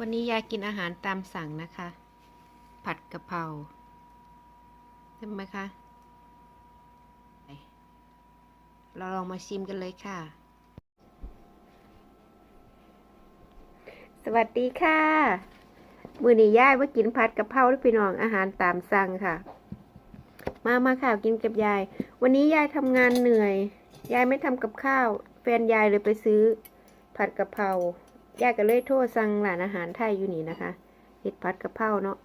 วันนี้ยายกินอาหารตามสั่งนะคะ ผัดกะเพราใช่ไหมคะเราลองมาชิมกันเลยค่ะ สวัสดีค่ะ มือนี้ยายว่ากินผัดกะเพราด้วยพี่น้องอาหารตามสั่งค่ะ มามาค่ะกินกับยาย วันนี้ยายทำงานเหนื่อย ยายไม่ทำกับข้าว แฟนยายเลยไปซื้อผัดกะเพรา ยายก็เลยโทรสั่งร้านอาหารไทยอยู่นี่นะคะเห็ดผัดกะเพราเนาะ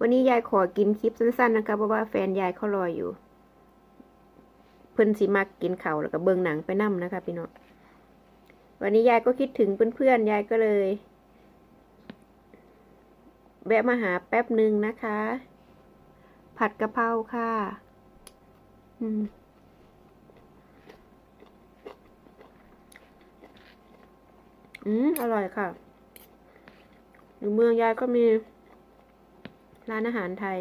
วันนี้ยายขอกินคลิปสั้นๆนะคะเพราะว่าแฟนยายเขารออยู่ เพิ่นสิมักกินเขาแล้วก็เบิ่งหนังไปนั่มนะคะพี่น้องวันนี้ยายก็คิดถึงเพื่อนๆยายก็เลยแวะมาหาแป๊บหนึ่งนะคะ ผัดกะเพราค่ะ อืม อืมอร่อยค่ะ อยู่เมืองยายก็มี ร้านอาหารไทย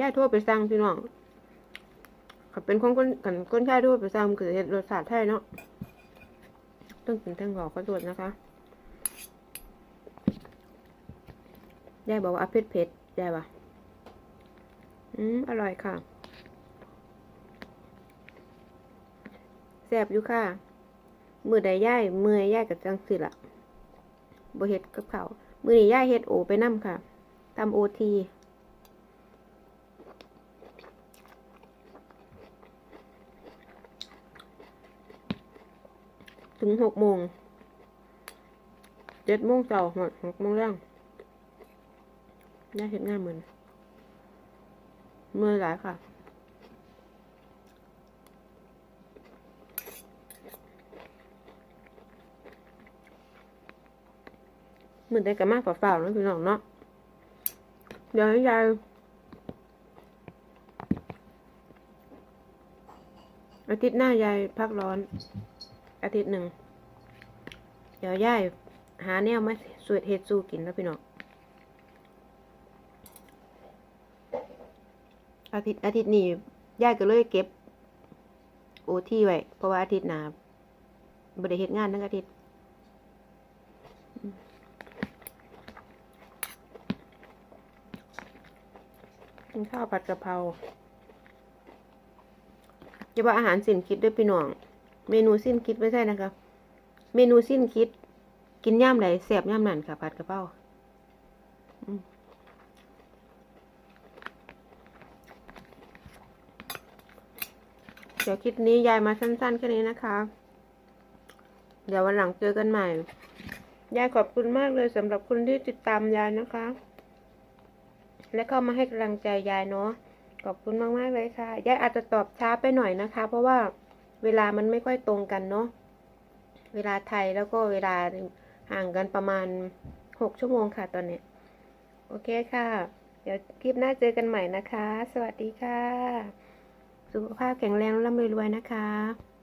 ยายโทษไปสั่งพี่น้องเขาเป็นคนคนกันคนชายโทษไปสั่งคือเห็ดรสชาติไทยเนาะต้องกินทั้งหอกขอโทษนะคะ ยายบอกว่าเอาเผ็ดเผ็ดยายว่าอืมอร่อยค่ะแซ่บอยู่ค่ะ มือใดย่ายมือย่ายกับจังสิละบเฮ็ดกับเขามือนี้ย่ายเฮ็ดโอไปนํค่ะทำโอทีถึงหกโมงเจ็ดโมงเช้าหมดหกโมงแรง ย่าเห็นงาเหมือนเมื่อหลายค่ะเหมือนได้กันมากเปล่าๆนะพี่น้องเนาะเดี๋ยวให้ยายอาทิตย์หน้ายายพักร้อน อาทิตย์หนึ่ง เดี๋ยวยายหาแนวมาสวดเฮ็ดสู้กินแล้วพี่น้อง อาทิตย์อาทิตย์นี้ยายก็เลยเก็บโอที่ไว้เพราะว่าอาทิตย์หน้าบริเฮ็ดงานทั้งอาทิตย์กินข้าวผัดกะเพราจะว่าอาหารสิ้นคิดด้วยพี่น้อง เมนูสิ้นคิดไม่ใช่นะคะ เมนูสิ้นคิด กินย่ำไหนแสบย่ำนั่นค่ะผัดกะเพราอืม เดี๋ยวคลิปนี้ยายมาสั้นๆแค่นี้นะคะ เดี๋ยววันหลังเจอกันใหม่ ยายขอบคุณมากเลยสำหรับคุณที่ติดตามยายนะคะ และเข้ามาให้กำลังใจยายเนาะ ขอบคุณมากๆเลยค่ะ ยายอาจจะตอบช้าไปหน่อยนะคะ เพราะว่าเวลามันไม่ค่อยตรงกันเนาะ เวลาไทยแล้วก็เวลาห่างกันประมาณหกชั่วโมงค่ะตอนนี้ โอเคค่ะ เดี๋ยวคลิปหน้าเจอกันใหม่นะคะ สวัสดีค่ะ สุขภาพแข็งแรงร่ำรวยๆนะคะ